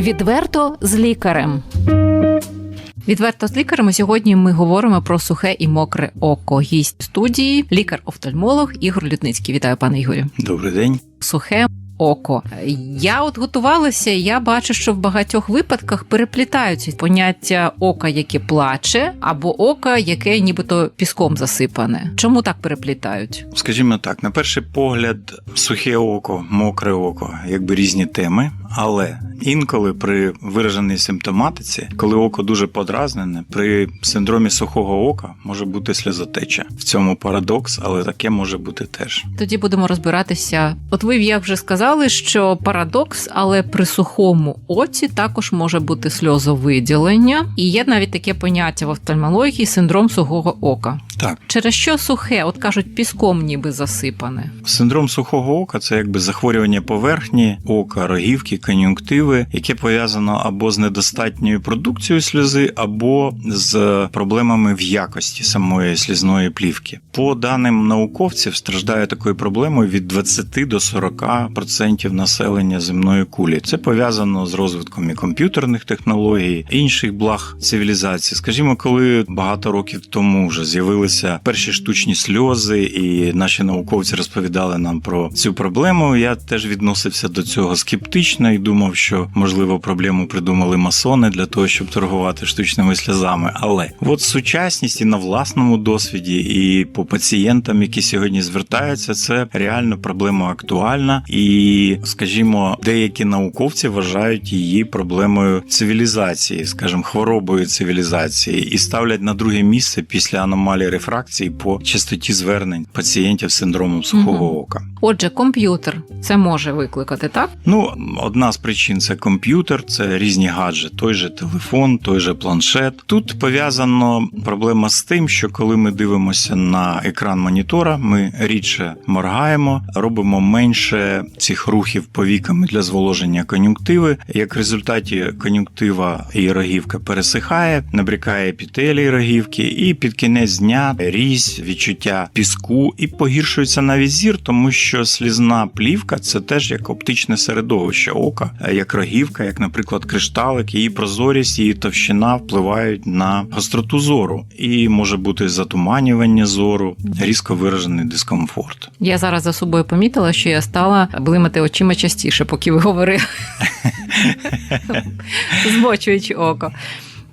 Відверто з лікарем. Відверто з лікарем. Сьогодні ми говоримо про сухе і мокре око. Гість студії, лікар-офтальмолог Ігор Лютницький. Вітаю, пане Ігорю. Добрий день. Сухе око. Я от готувалася. Я бачу, що в багатьох випадках переплітаються поняття ока, яке плаче, або ока, яке нібито піском засипане. Чому так переплітають? Скажімо так, на перший погляд, сухе око, мокре око, якби різні теми, але інколи при вираженій симптоматиці, коли око дуже подразнене, при синдромі сухого ока може бути сльозотеча. В цьому парадокс, але таке може бути теж. Тоді будемо розбиратися. От ви як вже сказали, що парадокс, але при сухому оці також може бути сльозовиділення, і є навіть таке поняття в офтальмології синдром сухого ока. Так, Через що сухе, от кажуть, піском ніби засипане. синдром сухого ока це якби захворювання поверхні ока, рогівки, кон'юнктиви, яке пов'язано або з недостатньою продукцією сльози, або з проблемами в якості самої слізної плівки. По даним науковців, страждає такою проблемою від 20 до 40% населення земної кулі. Це пов'язано з розвитком і комп'ютерних технологій, інших благ цивілізації. Скажімо, коли багато років тому вже з'явилися перші штучні сльози, і наші науковці розповідали нам про цю проблему. Я теж відносився до цього скептично і думав, що можливо проблему придумали масони для того, щоб торгувати штучними сльозами. Але от сучасність і на власному досвіді, і по пацієнтам, які сьогодні звертаються, це реально проблема актуальна, і скажімо, деякі науковці вважають її проблемою цивілізації, скажімо, хворобою цивілізації, і ставлять на друге місце після аномалії рефракції по частоті звернень пацієнтів з синдромом сухого Мгм. ока. Отже, комп'ютер це може викликати, так? Ну, одна з причин це комп'ютер, це різні гаджети, той же телефон, той же планшет. Тут пов'язано проблема з тим, що коли ми дивимося на екран монітора, ми рідше моргаємо, робимо менше цих рухів повіками для зволоження кон'юнктиви. Як результаті кон'юнктива і рогівка пересихає, набрякає епітелій рогівки, і під кінець дня різь, відчуття піску і погіршується навіть зір, тому що слізна плівка це теж як оптичне середовище ока, як рогівка, як, наприклад, кришталик, її прозорість, її товщина впливають на гостроту зору, і може бути затуманювання зору, різко виражений дискомфорт. Я зараз за собою помітила, що я стала блимати очима частіше, поки ви говорили, змочуючи око.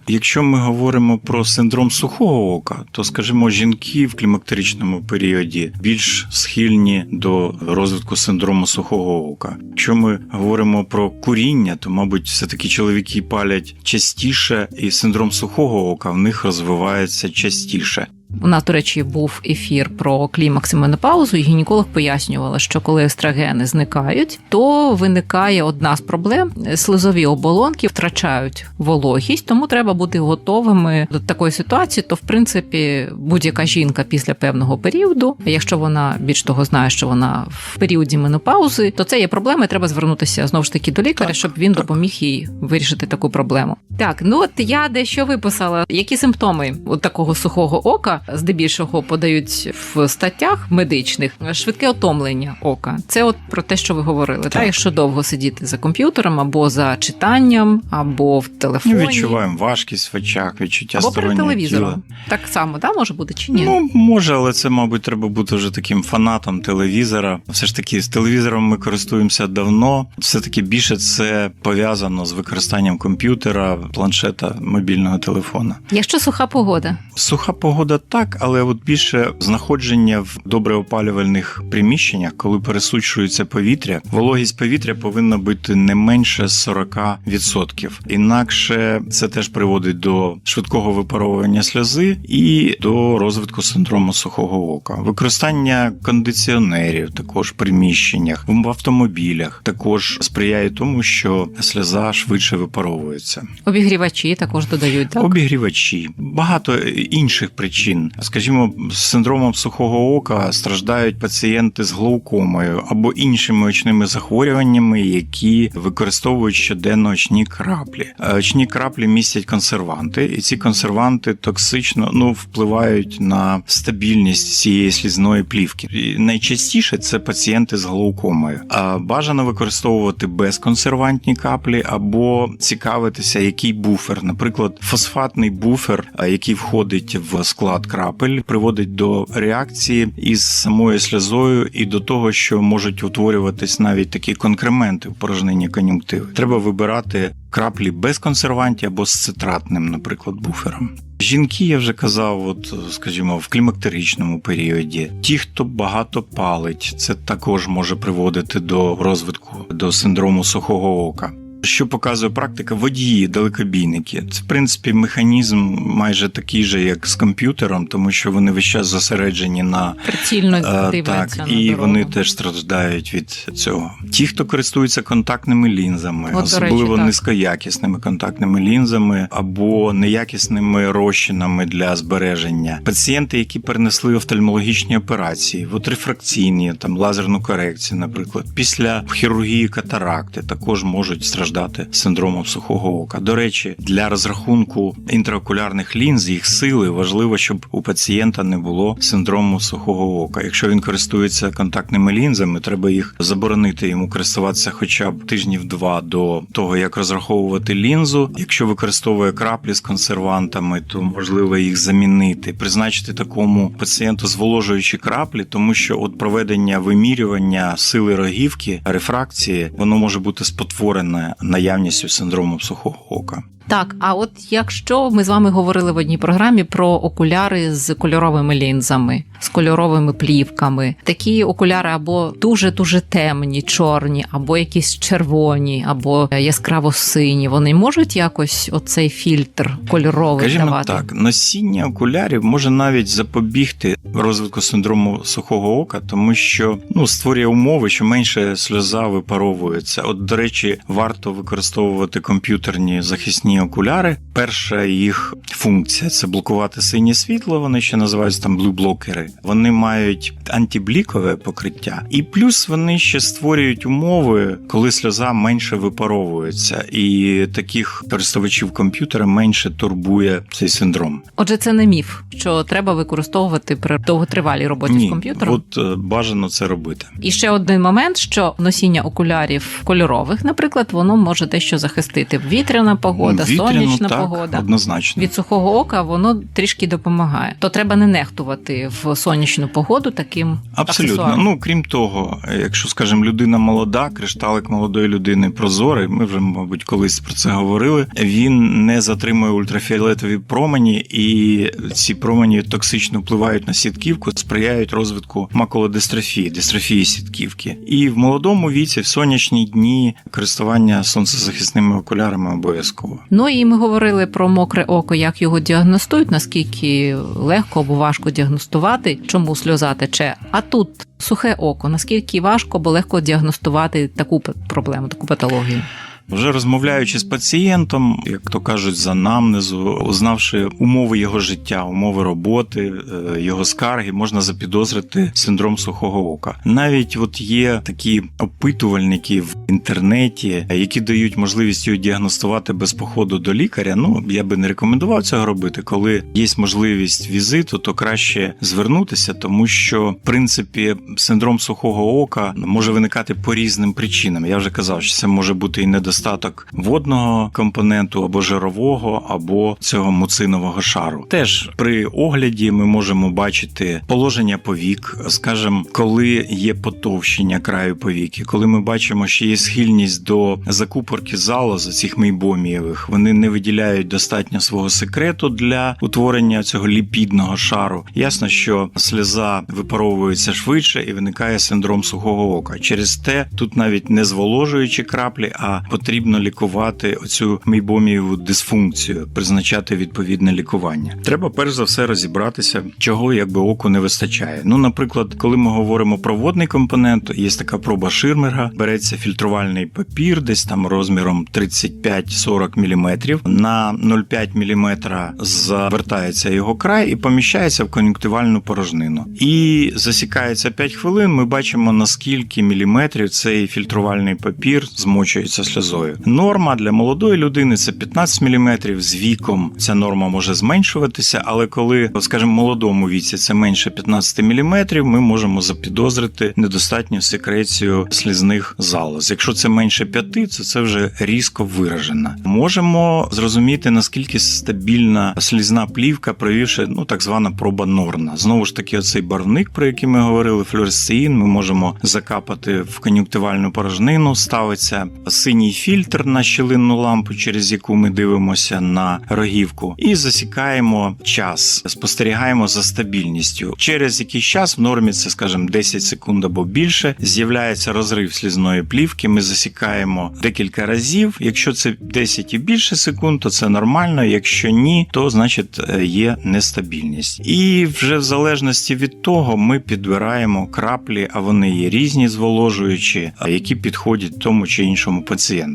Якщо ми говоримо про синдром сухого ока, то скажімо, жінки в клімактеричному періоді більш схильні до розвитку синдрому сухого ока. Якщо ми говоримо про куріння, то мабуть, все таки чоловіки палять частіше, і синдром сухого ока в них розвивається частіше. У нас, до речі, був ефір про клімакс і менопаузу, і гінеколог пояснювала, що коли естрогени зникають, то виникає одна з проблем: слизові оболонки втрачають вологість, тому треба бути готовими до такої ситуації. То, в принципі, будь-яка жінка після певного періоду, якщо вона більш того знає, що вона в періоді менопаузи, то це є проблема. і Треба звернутися знову ж таки до лікаря, Так, щоб він так. допоміг їй вирішити таку проблему. Так, ну от я дещо виписала, які симптоми от такого сухого ока здебільшого подають в статтях медичних швидке отомлення ока. Це от про те, що ви говорили. Так, Так. якщо довго сидіти за комп'ютером або за читанням, або в телефоні, Ми відчуваємо важкість в очах, відчуття або телевізором. тіла. Так само, да, може бути чи ні? Ну, може, але це, мабуть, треба бути вже таким фанатом телевізора. Все ж таки, з телевізором ми користуємося давно. Все-таки більше це пов'язано з використанням комп'ютера, планшета, мобільного телефона. Якщо суха погода, Суха погода так, але от більше знаходження в добре опалювальних приміщеннях, коли пересушується повітря, вологість повітря повинна бути не менше 40%. Інакше це теж приводить до швидкого випаровування сльози і до розвитку синдрому сухого ока. Використання кондиціонерів також в приміщеннях, в автомобілях також сприяє тому, що сльоза швидше випаровується. обігрівачі також додають так. Обігрівачі, багато інших причин. Причин. Скажімо, з синдромом сухого ока страждають пацієнти з глаукомою або іншими очними захворюваннями, які використовують щоденно очні краплі. Е, Очні краплі містять консерванти, і ці консерванти токсично ну впливають на стабільність цієї слізної плівки. І найчастіше це пацієнти з глаукомою. А бажано використовувати безконсервантні каплі або цікавитися, який буфер, наприклад, фосфатний буфер, який входить в склад крапель, приводить до реакції із самою сльозою і до того, що можуть утворюватись навіть такі конкременти в порожненні кон'юнктиви. Треба вибирати краплі без консервантів або з цитратним, наприклад, буфером. Жінки, я вже казав, от скажімо, в клімактеричному періоді. Ті, хто багато палить, це також може приводити до розвитку до синдрому сухого ока. Що показує практика, водії, далекобійники. Це в принципі механізм майже такий же, як з комп'ютером, тому що вони весь час зосереджені на Прицільно Е, Так, на і дорогу. вони теж страждають від цього. Ті, хто користуються контактними лінзами, до особливо речі, низькоякісними контактними лінзами або неякісними розчинами для збереження, пацієнти, які перенесли офтальмологічні операції, от рефракційні, там лазерну корекцію, наприклад, після хірургії катаракти також можуть страждати синдромом сухого ока. До речі, для розрахунку інтраокулярних лінз їх сили важливо, щоб у пацієнта не було синдрому сухого ока. Якщо він користується контактними лінзами, треба їх заборонити йому користуватися хоча б тижнів два до того, як розраховувати лінзу. Якщо використовує краплі з консервантами, то можливо їх замінити, призначити такому пацієнту зволожуючі краплі, тому що от проведення вимірювання сили рогівки, рефракції, воно може бути спотворене наявністю синдрому сухого ока. Так, а от якщо ми з вами говорили в одній програмі про окуляри з кольоровими лінзами, з кольоровими плівками, такі окуляри або дуже дуже темні, чорні, або якісь червоні, або яскраво сині, вони можуть якось оцей фільтр кольоровий Скажімо давати? так, носіння окулярів може навіть запобігти розвитку синдрому сухого ока, тому що ну створює умови, що менше сльоза випаровується. От, до речі, варто використовувати комп'ютерні захисні окуляри. Перша їх функція це блокувати синє світло. Вони ще називаються там блю-блокери. Вони мають антиблікове покриття, і плюс вони ще створюють умови, коли сльоза менше випаровується, і таких користувачів комп'ютера менше турбує цей синдром. Отже, це не міф, що треба використовувати при довготривалій роботі Ні, з комп'ютером. от е, бажано це робити. І ще один момент, що носіння окулярів кольорових, наприклад, воно може дещо захистити вітряна погода, Вітряну, сонячна так, погода. однозначно. Від сухого ока воно трішки допомагає. То треба не нехтувати в сонячну погоду таким Абсолютно. аксесуаром. Ну крім того, якщо скажімо, людина молода, кришталик молодої людини прозорий. Ми вже, мабуть, колись про це говорили. Він не затримує ультрафіолетові промені, і ці промені токсично впливають на сітківку, сприяють розвитку макулодистрофії, дистрофії сітківки. І в молодому віці, в сонячні дні, користування сонцезахисними окулярами обов'язково. Ну і ми говорили про мокре око, як його діагностують, наскільки легко або важко діагностувати, чому сльоза тече. А тут сухе око, наскільки важко або легко діагностувати таку проблему, таку патологію. Вже розмовляючи з пацієнтом, як то кажуть, з анамнезу, узнавши умови його життя, умови роботи, е, його скарги, можна запідозрити синдром сухого ока. Навіть от є такі опитувальники в інтернеті, які дають можливість його діагностувати без походу до лікаря. Ну я би не рекомендував цього робити. Коли є можливість візиту, то краще звернутися, тому що в принципі синдром сухого ока може виникати по різним причинам. Я вже казав, що це може бути і недостаток водного компоненту або жирового, або цього муцинового шару. Теж при огляді ми можемо бачити положення повік, скажімо, коли є потовщення краю повіки, коли ми бачимо, що є схильність до закупорки залоза цих мейбомієвих, вони не виділяють достатньо свого секрету для утворення цього ліпідного шару. Ясно, що сльоза випаровується швидше і виникає синдром сухого ока. Через те тут навіть не зволожуючі краплі, а потрібно потрібно лікувати оцю мейбомієву дисфункцію, призначати відповідне лікування. Треба перш за все розібратися, чого якби оку не вистачає. Ну, наприклад, коли ми говоримо про водний компонент, є така проба Ширмерга, береться фільтрувальний папір, десь там розміром 35-40 мм, на 0,5 мм завертається його край і поміщається в кон'юнктивальну порожнину. І засікається 5 хвилин. Ми бачимо наскільки міліметрів цей фільтрувальний папір змочується сльозою. Норма для молодої людини це 15 мм. З віком ця норма може зменшуватися, але коли, скажімо, молодому віці це менше 15 мм, ми можемо запідозрити недостатню секрецію слізних залоз. Якщо це менше 5, то це вже різко виражено. Можемо зрозуміти наскільки стабільна слізна плівка, провівши ну так звана проба Норна. Знову ж таки, оцей барвник, про який ми говорили, флюоресцеїн, ми можемо закапати в кон'юнктивальну порожнину. Ставиться синій фільтр на щілинну лампу, через яку ми дивимося на рогівку, і засікаємо час, спостерігаємо за стабільністю. Через якийсь час в нормі це, скажімо, 10 секунд або більше. З'являється розрив слізної плівки. Ми засікаємо декілька разів. Якщо це 10 і більше секунд, то це нормально. Якщо ні, то значить е, є нестабільність. І вже в залежності від того, ми підбираємо краплі, а вони є різні зволожуючі, які підходять тому чи іншому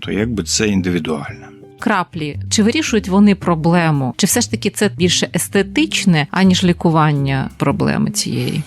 пацієнту. Якби це індивідуально. Краплі чи вирішують вони проблему, чи все ж таки це більше естетичне, аніж лікування проблеми цієї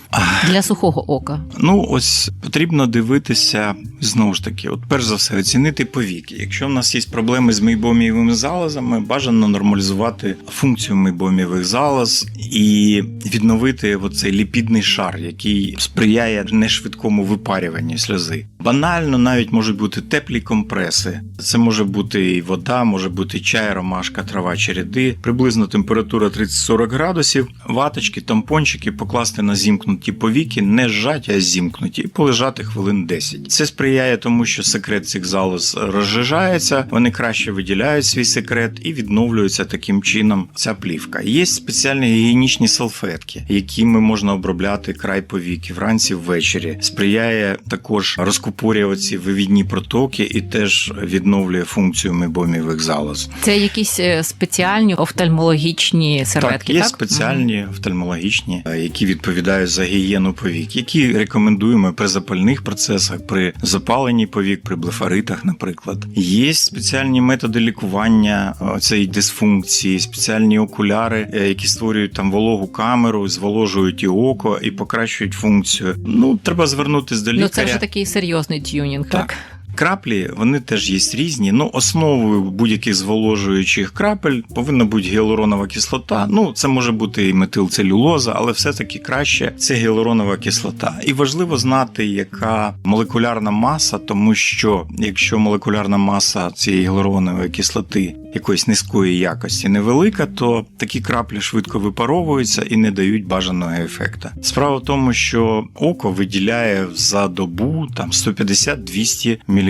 для сухого ока? Ну, ось потрібно дивитися знову ж таки, от перш за все, оцінити повіки. Якщо в нас є проблеми з мейбомієвими залозами, бажано нормалізувати функцію мейбомієвих залоз і відновити оцей ліпідний шар, який сприяє нешвидкому випарюванню сльози. Банально навіть можуть бути теплі компреси. Це може бути і вода, може бути чай, ромашка, трава, череди. Приблизно температура 30-40 градусів. Ваточки, тампончики покласти на зімкнуті повіки, не зжаті, а зімкнуті, і полежати хвилин 10. Це сприяє тому, що секрет цих залоз розжижається, вони краще виділяють свій секрет і відновлюється таким чином ця плівка. Є спеціальні гігієнічні салфетки, якими можна обробляти край повіки вранці ввечері. Сприяє також розкупорювати ці вивідні протоки і теж відновлює функцію мебомівих залоз. Це якісь е, спеціальні офтальмологічні серветки. Так, є так? спеціальні офтальмологічні, е, які відповідають за гігієну повік, які рекомендуємо при запальних процесах, при запаленні повік, при блефаритах, наприклад. Є спеціальні методи лікування е, цієї дисфункції, спеціальні окуляри, які створюють там вологу камеру, зволожують і око і покращують функцію. Ну треба звернутися до Ну це вже такий серйозний тюнінг, так? Так. Краплі вони теж є різні. Ну, основою будь-яких зволожуючих крапель повинна бути гіалуронова кислота. Ну, це може бути і метилцелюлоза, але все-таки краще це гіалуронова кислота. І важливо знати, яка молекулярна маса, тому що якщо молекулярна маса цієї гіалуронової кислоти якоїсь низької якості невелика, то такі краплі швидко випаровуються і не дають бажаного ефекту. Справа в тому, що око виділяє за добу там 150-200 мл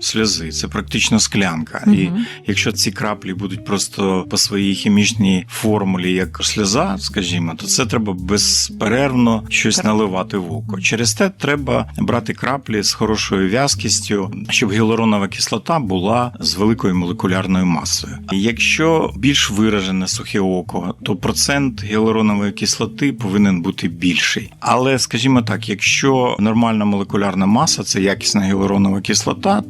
сльози. Це практично склянка. І якщо ці краплі будуть просто по своїй хімічній формулі як сльоза, скажімо, то це треба безперервно щось Так. наливати в око. Через те треба брати краплі з хорошою в'язкістю, щоб гіалуронова кислота була з великою молекулярною масою. І Якщо більш виражене сухе око, то процент гіалуронової кислоти повинен бути більший. Але, скажімо так, якщо нормальна молекулярна маса це якісна гіалуронова кислота,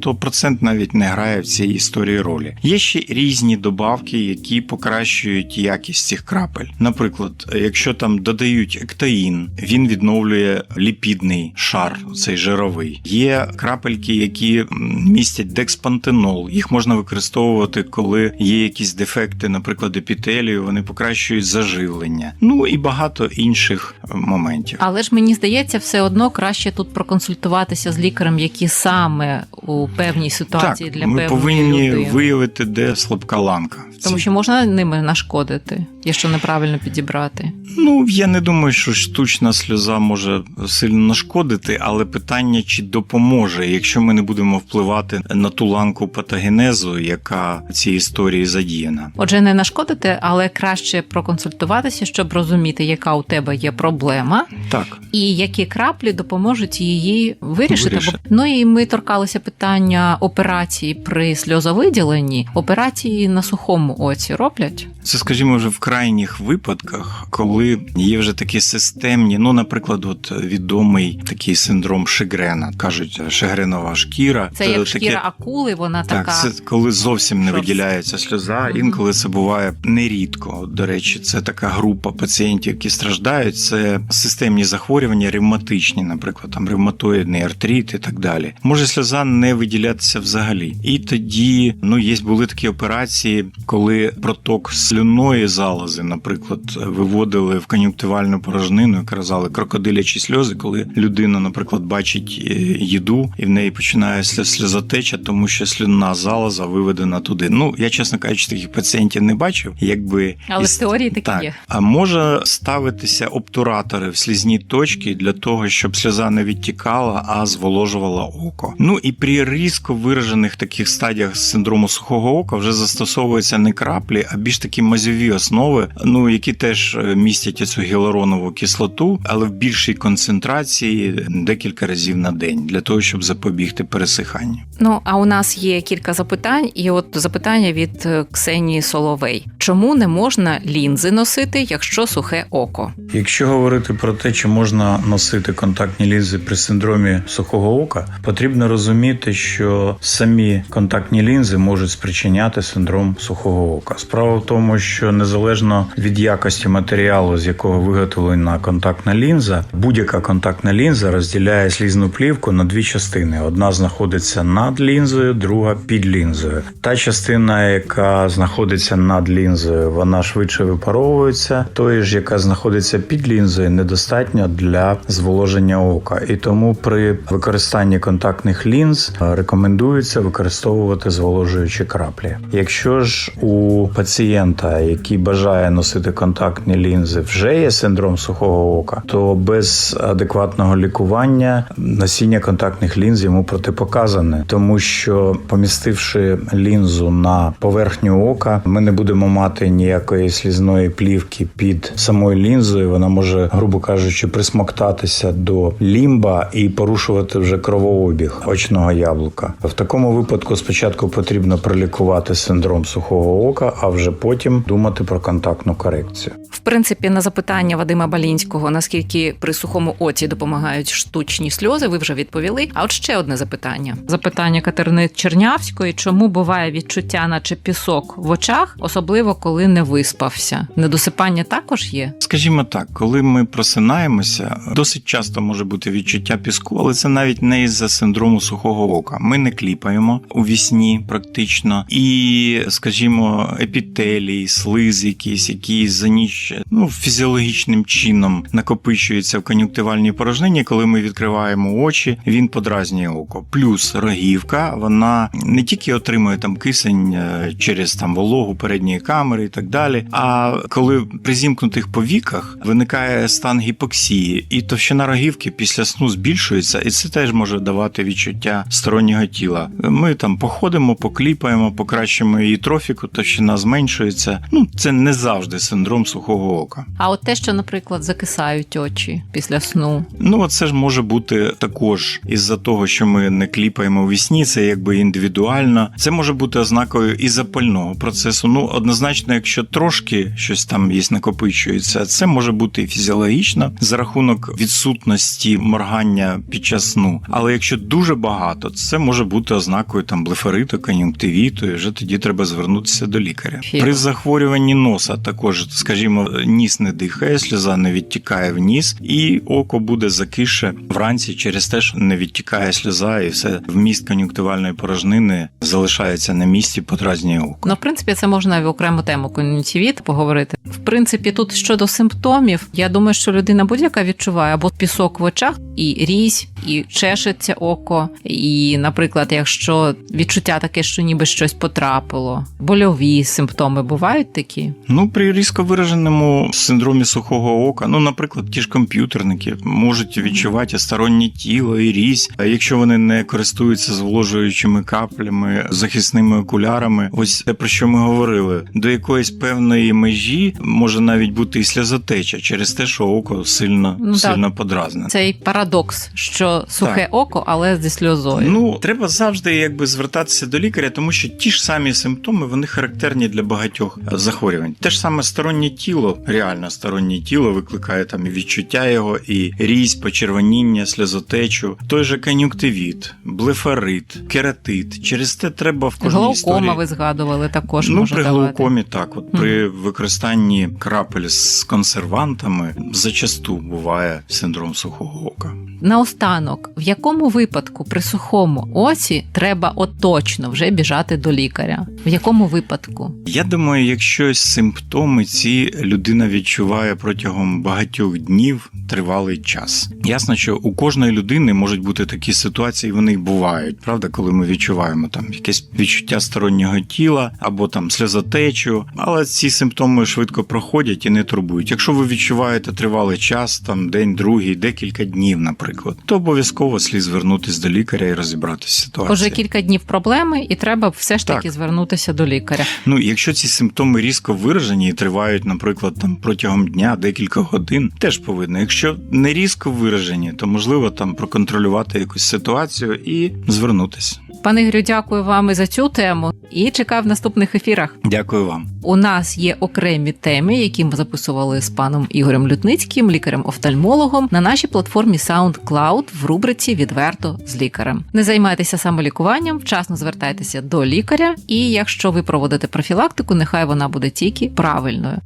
то процент навіть не грає в цій історії ролі. Є ще різні добавки, які покращують якість цих крапель. Наприклад, якщо там додають ектаїн, він відновлює ліпідний шар, цей жировий. Є крапельки, які містять декспантенол. Їх можна використовувати, коли є якісь дефекти, наприклад, епітелію, вони покращують заживлення. Ну і багато інших е, моментів. Але ж мені здається, все одно краще тут проконсультуватися з лікарем, які саме у певній ситуації так, для ми певної повинні людини. виявити, де слабка ланка. Тому що можна ними нашкодити. якщо неправильно підібрати? Ну, я не думаю, що штучна сльоза може сильно нашкодити, але питання, чи допоможе, якщо ми не будемо впливати на ту ланку патогенезу, яка в цій історії задіяна. Отже, не нашкодити, але краще проконсультуватися, щоб розуміти, яка у тебе є проблема, Так, і які краплі допоможуть її вирішити. Вирішити. Ну і ми торкалися питання операції при сльозовиділенні. Операції на сухому оці роблять. це, скажімо, вже в крайніх випадках, коли є вже такі системні, ну, наприклад, от відомий такий синдром Шегрена, кажуть, шегренова шкіра. Це як таке- шкіра акули, вона Так, така. це коли зовсім не Шорстка. виділяється сльоза. Мгм. Інколи це буває нерідко. До речі, це така група пацієнтів, які страждають. Це системні захворювання, ревматичні, наприклад, там ревматоїдний артрит і так далі. Може сльоза не виділятися взагалі. І тоді ну є були такі операції, коли проток слюної залози, наприклад, виводили в кон'юнктивальну порожнину, як казали, крокодилячі сльози, коли людина, наприклад, бачить е, їду і в неї починає сльоз- сльозотеча, тому що слюнна залоза виведена туди. Ну я чесно кажучи, таких пацієнтів не бачив. Якби Але в теорії такі так. є. А може ставитися обтуратори в слізні точки для того, щоб сльоза не відтікала, а зволожувала око. Ну і при різко виражених таких стадіях синдрому сухого ока вже застосовуються не краплі, а більш такі мазьові основи, ну які теж е, містять цю гіалуронову кислоту, але в більшій концентрації декілька разів на день для того, щоб запобігти пересиханню. Ну а у нас є кілька запитань, і от запитання від е, Ксенії Соловей: чому не можна лінзи носити, якщо сухе око? Якщо говорити про те, чи можна носити контактні лінзи при синдромі сухого ока, потрібно розуміти, що самі контактні лінзи можуть спричиняти синдром сухого ока. Справа в тому, що незалежно від якості матеріалу, з якого виготовлена контактна лінза, будь-яка контактна лінза розділяє слізну плівку на дві частини: одна знаходиться над лінзою, друга під лінзою. Та частина, яка знаходиться над лінзою, вона швидше випаровується. Тої ж, яка знаходиться під лінзою, недостатньо для зволоження ока. І тому при використанні контактних лінз е, рекомендується використовувати зволожуючі краплі. Якщо ж у пацієнта, який бажає носити контактні лінзи, вже є синдром сухого ока, то без адекватного лікування носіння контактних лінз йому протипоказане, тому що помістивши лінзу на поверхню ока, ми не будемо мати ніякої слізної плівки під самою лінзою. Вона може, грубо кажучи, присмоктатися до лімба і порушувати вже кровообіг очного яблука. В такому випадку спочатку потрібно пролікувати синдром сухого ока, а вже потім думати про контактну корекцію. В принципі, на запитання Вадима Балінського, наскільки при сухому оці допомагають штучні сльози, ви вже відповіли. А от ще одне запитання: запитання Катерини Чернявської: чому буває відчуття, наче пісок в очах, особливо коли не виспався? Недосипання також є. Скажімо так, коли ми просинаємося, досить часто може бути відчуття піску, але це навіть не із-за синдрому сухого ока. Ми не кліпаємо у вісні практично, і, скажімо, епітелій, слиз якийсь, який за ніч ну фізіологічним чином накопичується в кон'юнктивальній порожнині. Коли ми відкриваємо очі, він подразнює око. Плюс рогівка, вона не тільки отримує там кисень е, через там вологу передньої камери і так далі. А коли при зімкнутих повіках виникає стан гіпоксії, і товщина рогівки після сну збільшується, і це теж може давати відчуття стороннього тіла. Ми там походимо, покліпаємо, покращимо її трофіку, товщина зменшується. Ну це не завжди синдром сухого ока. А от те, що, наприклад, закисають очі після сну. Ну, це ж може бути також із-за того, що ми не кліпаємо у це якби індивідуально. Це може бути ознакою і запального процесу. Ну, однозначно, якщо трошки щось там є накопичується, це може бути і фізіологічно за рахунок відсутності моргання під час сну. Але якщо дуже багато, це може бути ознакою там блефориту, кон'юнктивіту, і вже тоді треба звернутися до лікаря. Фіг. При захворюванні носа також, скажімо, ніс не дихає, сльоза не відтікає в ніс, і око буде закише вранці через те, що не відтікає сльоза, і все вміст кон'юнктивальної порожнини залишається на місці, подразнює око. Ну, в принципі, це можна в окрему тему кон'юнктивіт поговорити. В принципі, тут щодо симптомів, я думаю, що людина будь-яка відчуває або пісок в очах, і різь, і чешеться око. І, наприклад, якщо відчуття таке, що ніби щось потрапило, больові симптоми бувають такі. Ну, при різко вираженому синдромі сухого ока, ну, наприклад, ті ж комп'ютерники можуть відчувати стороннє тіло і різь, а якщо вони не користуються зволожуючими каплями, захисними окулярами, ось те про що ми говорили, до якоїсь певної межі може навіть бути і сльозотеча через те, що око сильно Ну, сильно подразнене. Цей парадокс, що сухе Так. око, але зі сльозою. Ну, треба завжди якби звертатися до лікаря, тому що ті ж самі симптоми вони характерні для багатьох захворювань. Те ж саме стороннє тіло, реально стороннє тіло викликає там і відчуття його, і різь, почервоніння, сльозотечу, той же кон'юнктивіт, блефарит, кератит. Через те треба в кожній Глаукома історії. ви згадували також. Ну, може при давати. глаукомі так, от при використанні крапель з консервантами зачасту буває синдром сухого ока. Наостанок, в якому випадку при сухому оці треба от точно вже біжати до лікаря? В якому випадку? Я думаю, якщо симптоми ці людина відчуває протягом багатьох днів тривалий час. Ясно, що у кожної людини можуть бути такі ситуації, вони бувають, правда, коли ми відчуваємо там якесь відчуття стороннього тіла або там сльозотечу, але ці симптоми швидко проходять і не турбують. Якщо ви відчуваєте тривалий час, там день, другий, декілька днів, наприклад, то обов'язково слід звернутися до лікаря і розібратися з ситуацією. Уже кілька днів проблеми, і треба все ж таки Так. звернутися до лікаря. Ну, якщо ці симптоми різко виражені і тривають, наприклад, там протягом дня декілька годин, теж повинно. Якщо не різко виражені, то можливо там проконтролювати якусь ситуацію і звернутися. Пане Ігорю, дякую вам і за цю тему і чекаю в наступних ефірах. Дякую вам. У нас є окремі теми, які ми записували з паном Ігорем Лютницьким, лікарем-офтальмологом, на нашій платформі SoundCloud в рубриці Відверто з лікарем. Не займайтеся самолікуванням, вчасно звертайтеся до лікаря, і якщо ви проводите профілактику, нехай вона буде тільки правильною.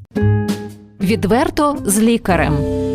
Відверто з лікарем.